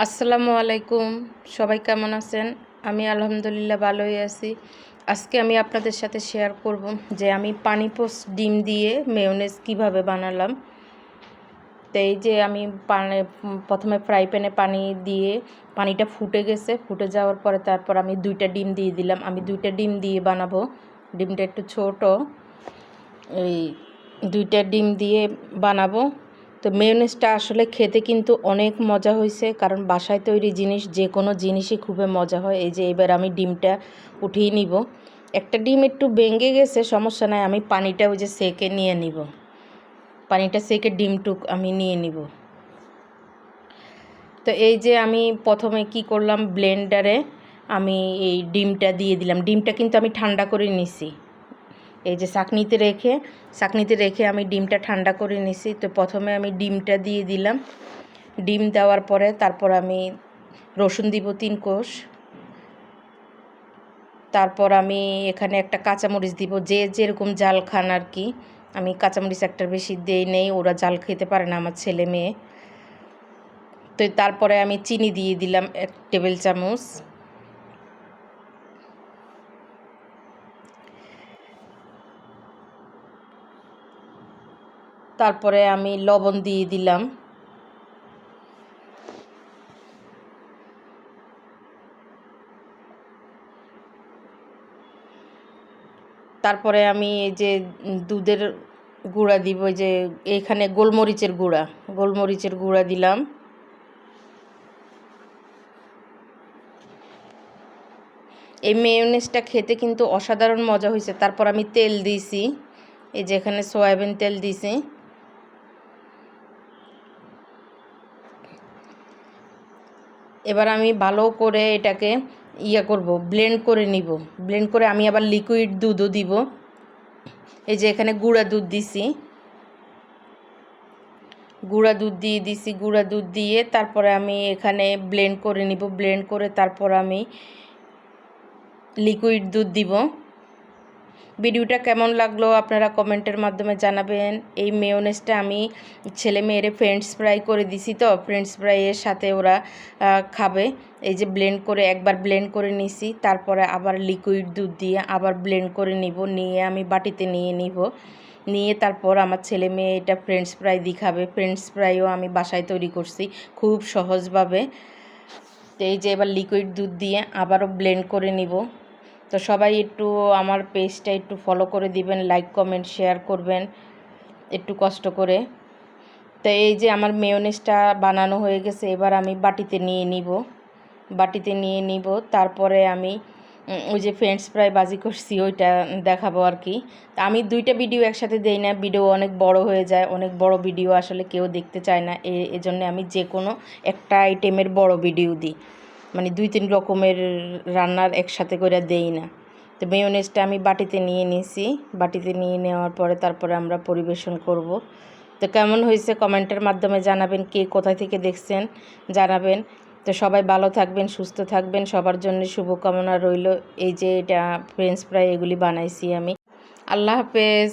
আসসালামু আলাইকুম। সবাই কেমন আছেন? আমি আলহামদুলিল্লাহ ভালোই আছি। আজকে আমি আপনাদের সাথে শেয়ার করব যে আমি পানি পোস্ট ডিম দিয়ে মেয়নেজ কীভাবে বানালাম। তো এই যে আমি পানি, প্রথমে ফ্রাই প্যানে পানি দিয়ে পানিটা ফুটে গেছে। ফুটে যাওয়ার পরে তারপর আমি দুইটা ডিম দিয়ে দিলাম। আমি দুইটা ডিম দিয়ে বানাবো। ডিমটা একটু ছোট। এই দুইটা ডিম দিয়ে বানাবো। তো মেয়নেজটা আসলে খেতে কিন্তু অনেক মজা হয়েছে, কারণ বাসায় তৈরি জিনিস, যে কোনো জিনিসই খুবই মজা হয়। এই যে এবার আমি ডিমটা উঠিয়ে নিব। একটা ডিম একটু ভেঙে গেছে, সমস্যা নাই, আমি পানিটা ওই যে সেকে নিয়ে নিব। পানিটা সেকে ডিমটুক আমি নিয়ে নিব। তো এই যে আমি প্রথমে কি করলাম, ব্লেন্ডারে আমি এই ডিমটা দিয়ে দিলাম। ডিমটা কিন্তু আমি ঠান্ডা করে নিছি। এই যে চাকনিতে রেখে চাকনিতে রেখে আমি ডিমটা ঠান্ডা করে নিছি। তো প্রথমে আমি ডিমটা দিয়ে দিলাম। ডিম দেওয়ার পরে তারপর আমি রসুন দিব তিন কোষ। তারপর আমি এখানে একটা কাঁচামরিচ দিব। যে যেরকম জাল খান আর কি, আমি কাঁচামরিচ একটা বেশি দেই নেই, ওরা জাল খেতে পারে না আমার ছেলে মেয়ে। তো তারপরে আমি চিনি দিয়ে দিলাম এক টেবিল চামচ। তারপরে আমি লবণ দিয়ে দিলাম। তারপরে আমি এই যে দুধের গুঁড়া দিব যে এইখানে গোলমরিচের গুঁড়া গোলমরিচের গুঁড়া দিলাম। এই মেয়নেসটা খেতে কিন্তু অসাধারণ মজা হয়েছে। তারপর আমি তেল দিয়েছি, এই যে এখানে সয়াবিন তেল দিয়েছি। এবার আমি ভালো করে এটাকে ইয়া করব ব্লেন্ড করে নিব। ব্লেন্ড করে আমি আবার লিকুইড দুধও দিব। এই যে এখানে গুঁড়া দুধ দিছি। গুঁড়া দুধ দিয়ে দিছি, গুঁড়া দুধ দিয়ে তারপরে আমি এখানে ব্লেন্ড করে নিব। ব্লেন্ড করে তারপর আমি লিকুইড দুধ দিব। ভিডিওটা কেমন লাগল আপনারা কমেন্টের মাধ্যমে জানাবেন। এই মেয়নেসটা আমি ছেলে মেয়েরে ফ্রেন্ডস ফ্রাই করে দিছি তো ফ্রেন্ডস ফ্রাইয়ের সাথে ওরা খাবে। এই যে ব্লেন্ড করে একবার ব্লেন্ড করে নিছি, তারপরে আবার লিকুইড দুধ দিয়ে আবার ব্লেন্ড করে নিব, নিয়ে আমি বাটিতে নিয়ে নিব। নিয়ে তারপর আমার ছেলে মেয়ে এটা ফ্রেন্ডস ফ্রাই দিয়ে খাবে ফ্রেন্ডস ফ্রাইও আমি বাসায় তৈরি করছি খুব সহজভাবে। তো এই যে এবার লিকুইড দুধ দিয়ে আবারও ব্লেন্ড করে নিব। তো সবাই একটু আমার পেজটা একটু ফলো করে দিবেন লাইক কমেন্ট শেয়ার করবেন, একটু কষ্ট করে। তো এই যে আমার মেয়নেসটা বানানো হয়ে গেছে, এবার আমি বাটিতে নিয়ে নিব। বাটিতে নিয়ে নিব, তারপরে আমি ওই যে ফ্রেন্ডস ফ্রাই বাজি করছি, ওইটা দেখাবো আর কি। তা আমি দুইটা ভিডিও একসাথে দেই না ভিডিও অনেক বড় হয়ে যায়, অনেক বড় ভিডিও আসলে কেউ দেখতে চায় না এজন্য আমি যে কোনো একটা আইটেমের বড় ভিডিও দিই। মানে দুই তিন রকমের রান্নার একসাথে করে দেই না। তো মেয়নেজটা আমি বাটিতে নিয়ে নিয়েছি বাটিতে নিয়ে নেওয়ার পরে তারপরে আমরা পরিবেশন করব। তো কেমন হয়েছে কমেন্টের মাধ্যমে জানাবেন, কে কোথায় থেকে দেখছেন জানাবেন। তো সবাই ভালো থাকবেন, সুস্থ থাকবেন। সবার জন্য শুভকামনা রইল। এই যে এটা ফ্রেঞ্চ ফ্রাই এগুলি বানাইছি আমি। আল্লাহ হাফেজ।